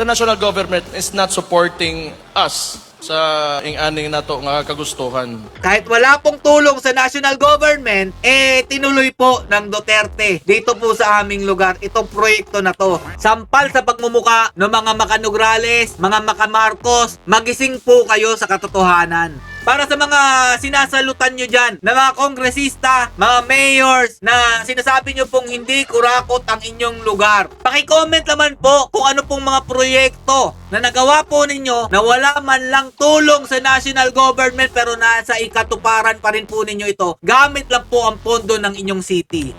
the national government is not supporting us sa ing-aning nato nga kagustuhan. Kahit wala pong tulong sa national government, eh tinuloy po ng Duterte dito po sa aming lugar itong proyekto na to. Sampal sa pagmumuka ng mga makanugrales, mga makamarcos, magising po kayo sa katotohanan. Para sa mga sinasalutan nyo dyan, na mga kongresista, mga mayors, na sinasabi nyo pong hindi kurakot ang inyong lugar. Pakicomment naman po kung ano pong mga proyekto na nagawa po ninyo na wala man lang tulong sa national government pero nasa ikatuparan pa rin po ninyo ito. Gamit lang po ang pondo ng inyong city.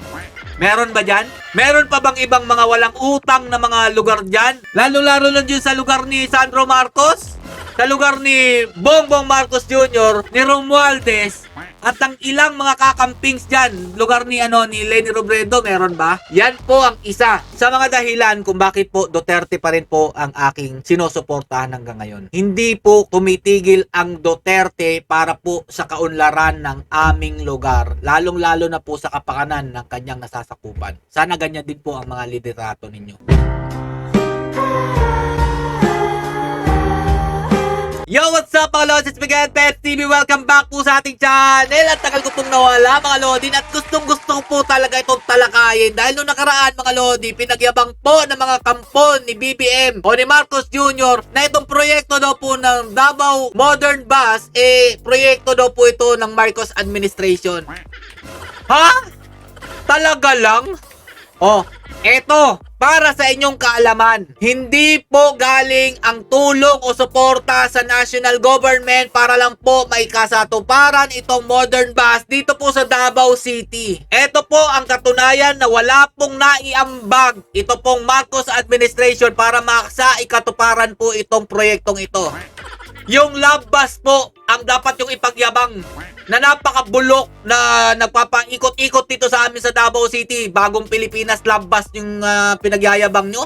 Meron ba dyan? Meron pa bang ibang mga walang utang na mga lugar dyan? Lalo-lalo na dyan sa lugar ni Sandro Marcos? Sa lugar ni Bongbong Marcos Jr., ni Romualdez, at ang ilang mga kakampings dyan, lugar ni ano ni Lenny Robredo, meron ba? Yan po ang isa sa mga dahilan kung bakit po Duterte pa rin po ang aking sinusuportahan hanggang ngayon. Hindi po tumitigil ang Duterte para po sa kaunlaran ng aming lugar, lalong-lalo na po sa kapakanan ng kanyang nasasakupan. Sana ganyan din po ang mga liderato ninyo. Yo, what's up mga? It's Miguel Pets TV. Welcome back po sa ating channel. At tagal ko pong nawala mga Lodin at gustong gusto po talaga itong talakayin. Dahil nung nakaraan mga Lodi, pinagyabang po ng mga kampon ni BBM o ni Marcos Jr. na itong proyekto daw po ng Davao Modern Bus, eh, proyekto daw po ito ng Marcos Administration. Ha? Talaga lang? Oh, eto, para sa inyong kaalaman, hindi po galing ang tulong o suporta sa national government para lang po maikasatuparan itong modern bus dito po sa Davao City. Ito po ang katunayan na wala pong naiambag ito pong Marcos administration para maksa ikatuparan po itong proyektong ito. Yung love bus po ang dapat yung ipagyabang na napakabulok na nagpapaikot-ikot dito sa amin sa Davao City. Bagong Pilipinas love bus yung ah, pinagyayabang nyo.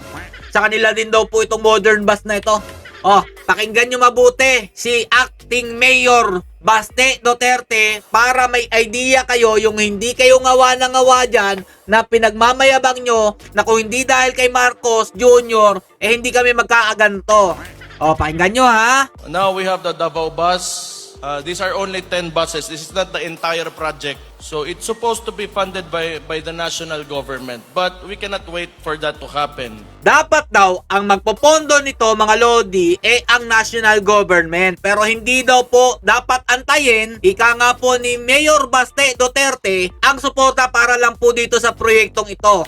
Sa kanila din daw po itong modern bus na ito. Oh, pakinggan nyo mabuti si Acting Mayor Baste Duterte para may idea kayo yung hindi kayo ngawa na ngawa dyan na pinagmamayabang nyo na kung hindi dahil kay Marcos Jr. eh hindi kami magkaaganto. Oh, pakinggan nyo ha. Now we have the Davao bus. Uh, these are only 10 buses. This is not the entire project. So it's supposed to be funded by, by the national government. But we cannot wait for that to happen. Dapat daw ang magpopondo nito mga lodi eh ang national government. Pero hindi daw po dapat antayin, ika nga po ni Mayor Baste Duterte, ang suporta para lang po dito sa proyektong ito.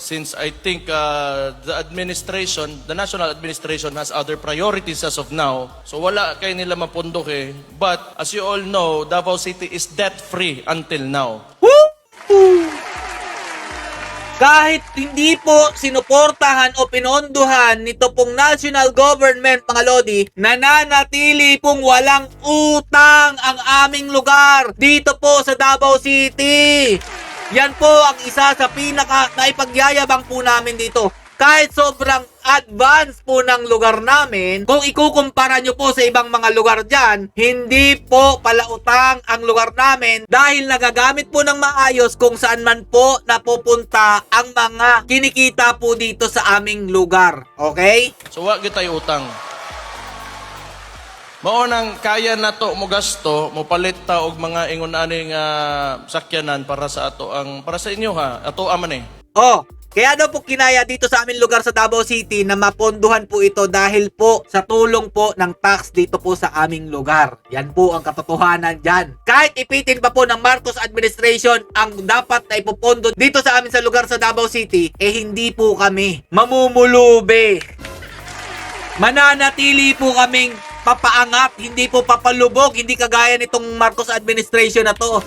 Since I think uh, the administration, the national administration has other priorities as of now. So wala kay nila mapundok eh. But as you all know, Davao City is debt-free until now. Kahit hindi po sinuportahan o pinondohan nito pong national government mga lodi, nananatili pong walang utang ang aming lugar dito po sa Davao City. Yan po ang isa sa pinaka naipagyayabang po namin dito. Kahit sobrang advance po ng lugar namin, kung ikukumpara nyo po sa ibang mga lugar dyan, hindi po pala utang ang lugar namin dahil nagagamit po ng maayos kung saan man po napupunta ang mga kinikita po dito sa aming lugar. Okay? So wa gyud tayo utang. Mao nang kaya nato mo gasto, mo palit ta og mga ingon ani nga sakyanan para sa ato ang para sa inyo ha. Ato aman eh. Oh, kaya daw po kinaya dito sa aming lugar sa Davao City na maponduhan po ito dahil po sa tulong po ng tax dito po sa aming lugar. Yan po ang katotohanan dyan. Kahit ipitin pa po ng Marcos administration ang dapat na ipopondo dito sa amin sa lugar sa Davao City, eh hindi po kami mamumulube. Mananatili po kaming papaangat, hindi po papalubog, hindi kagaya nitong Marcos administration na to.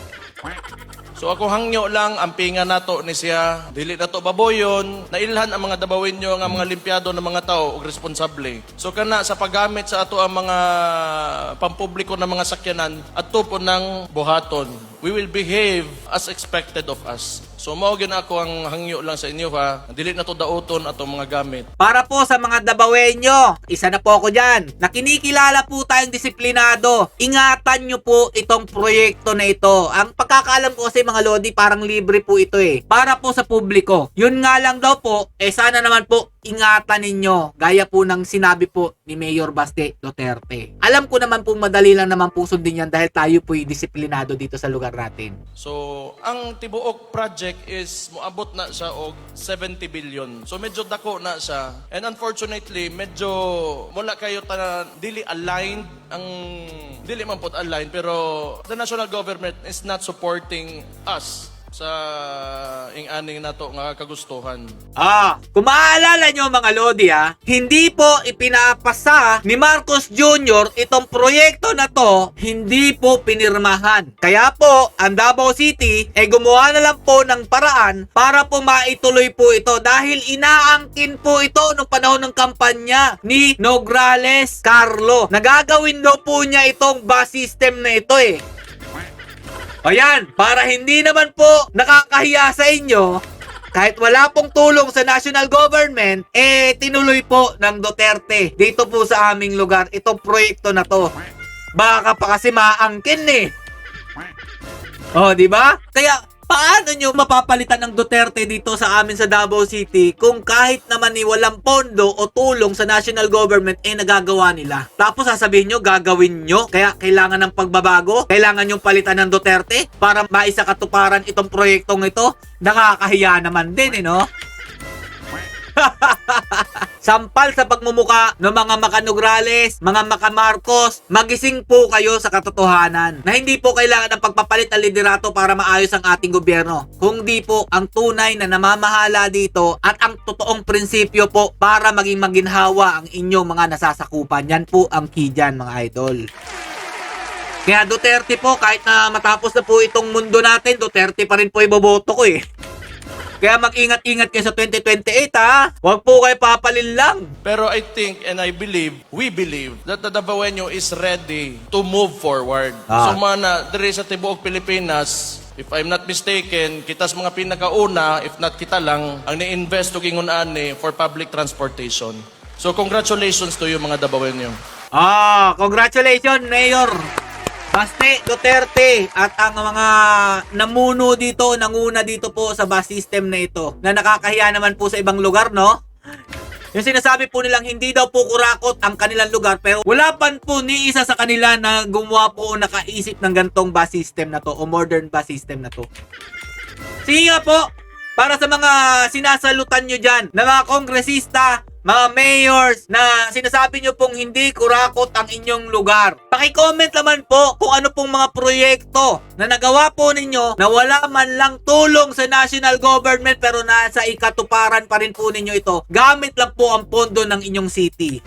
So ako hangyo lang ang pinga nato ni siya. Dili nato baboyon, nailhan ang mga dabawinyo nga mga limpyado ng mga tao og responsable. So kana sa paggamit sa ato ang mga pampubliko ng mga sakyanan at po ng buhaton. We will behave as expected of us. So mao gyud ako ang hangyo lang sa inyo ha. Dili na to dauton ato mga gamit. Para po sa mga dabawenyo, isa na po ako dyan. Nakinikilala po tayong disiplinado. Ingatan nyo po itong proyekto na ito. Ang pagkakaalam ko kasi mga Lodi, parang libre po ito eh. Para po sa publiko. Yun nga lang daw po, eh sana naman po ingatan ninyo. Gaya po ng sinabi po ni Mayor Baste Duterte. Alam ko naman po madali lang naman po sundin yan dahil tayo po'y disiplinado dito sa lugar natin. So, ang tibuok project is moabot na siya og 70 billion. So, medyo dako na siya. And unfortunately, medyo wala kayo ta dili aligned ang dili man pod aligned pero the national government is not supporting us sa ing-aning nato nga kagustuhan. Ah, kung maaalala nyo mga Lodi ha, hindi po ipinapasa ni Marcos Jr. itong proyekto na to, hindi po pinirmahan. Kaya po, ang Davao City, eh gumawa na lang po ng paraan para po maituloy po ito dahil inaangkin po ito nung panahon ng kampanya ni Nograles Carlo. Nagagawin daw po niya itong bus system na ito eh. Ayan, para hindi naman po nakakahiya sa inyo, kahit wala pong tulong sa national government, eh tinuloy po ng Duterte dito po sa aming lugar itong proyekto na to. Baka pa kasi maangkin eh. Oh, di ba? Kaya paano nyo mapapalitan ng Duterte dito sa amin sa Davao City kung kahit naman ni walang pondo o tulong sa national government eh nagagawa nila. Tapos sasabihin nyo gagawin nyo kaya kailangan ng pagbabago, kailangan yung palitan ng Duterte para maisa katuparan itong proyektong ito. Nakakahiya naman din eh no? Sampal sa pagmumuka ng mga makanugrales, mga makamarcos, magising po kayo sa katotohanan na hindi po kailangan ng pagpapalit ng liderato para maayos ang ating gobyerno. Kung di po ang tunay na namamahala dito at ang totoong prinsipyo po para maging maginhawa ang inyong mga nasasakupan. Yan po ang key dyan mga idol. Kaya Duterte po, kahit na matapos na po itong mundo natin, Duterte pa rin po iboboto ko eh. Kaya mag-ingat-ingat kayo sa 2028 ha. Huwag po kayo papalil lang. Pero I think and I believe, we believe that the Davaoenyo is ready to move forward. Ah. So mana diri sa tibuok Pilipinas, if I'm not mistaken, kitas mga pinakauna, if not kita lang, ang ni-invest og ingon ani for public transportation. So congratulations to you mga Davaoenyo. Ah, congratulations, Mayor. Baste Duterte at ang mga namuno dito, nanguna dito po sa bus system na ito na nakakahiya naman po sa ibang lugar, no? Yung sinasabi po nilang hindi daw po kurakot ang kanilang lugar pero wala pan po ni isa sa kanila na gumawa po o nakaisip ng gantong bus system na to o modern bus system na to. Sige nga po, para sa mga sinasalutan nyo dyan, na mga kongresista, mga mayors na sinasabi nyo pong hindi kurakot ang inyong lugar. Paki-comment naman po kung ano pong mga proyekto na nagawa po ninyo na wala man lang tulong sa national government pero nasa ikatuparan pa rin po ninyo ito. Gamit lang po ang pondo ng inyong city.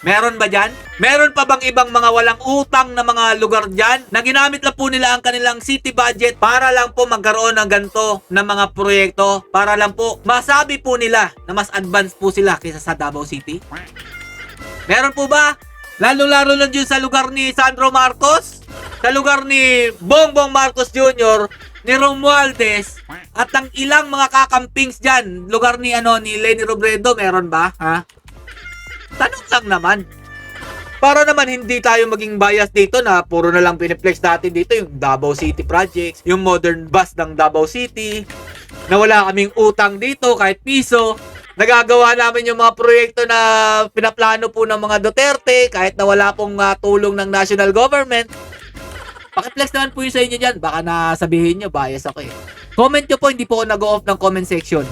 Meron ba dyan? Meron pa bang ibang mga walang utang na mga lugar dyan na ginamit lang po nila ang kanilang city budget para lang po magkaroon ng ganito na mga proyekto para lang po masabi po nila na mas advanced po sila kaysa sa Davao City? Meron po ba? Lalo-lalo lang dyan sa lugar ni Sandro Marcos, sa lugar ni Bongbong Marcos Jr., ni Romualdez, at ang ilang mga kakampings dyan, lugar ni ano ni Lenny Robredo, meron ba? Ha? Tanong lang naman. Para naman hindi tayo maging bias dito na puro na lang piniplex natin dito yung Davao City projects, yung modern bus ng Davao City, na wala kaming utang dito kahit piso. Nagagawa namin yung mga proyekto na pinaplano po ng mga Duterte kahit na wala pong ah, tulong ng national government. Pakiplex naman po yun sa inyo dyan. Baka nasabihin nyo, bias ako eh. Comment nyo po, hindi po ako nag-off ng comment section.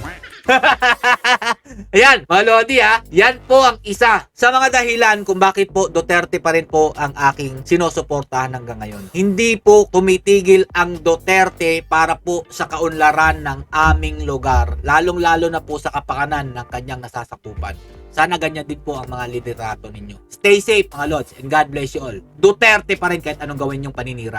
Ayan, mga Lodi ha, yan po ang isa sa mga dahilan kung bakit po Duterte pa rin po ang aking sinusuportahan hanggang ngayon. Hindi po tumitigil ang Duterte para po sa kaunlaran ng aming lugar, lalong-lalo na po sa kapakanan ng kanyang nasasakupan. Sana ganyan din po ang mga liderato ninyo. Stay safe mga Lods and God bless you all. Duterte pa rin kahit anong gawin yung paninira.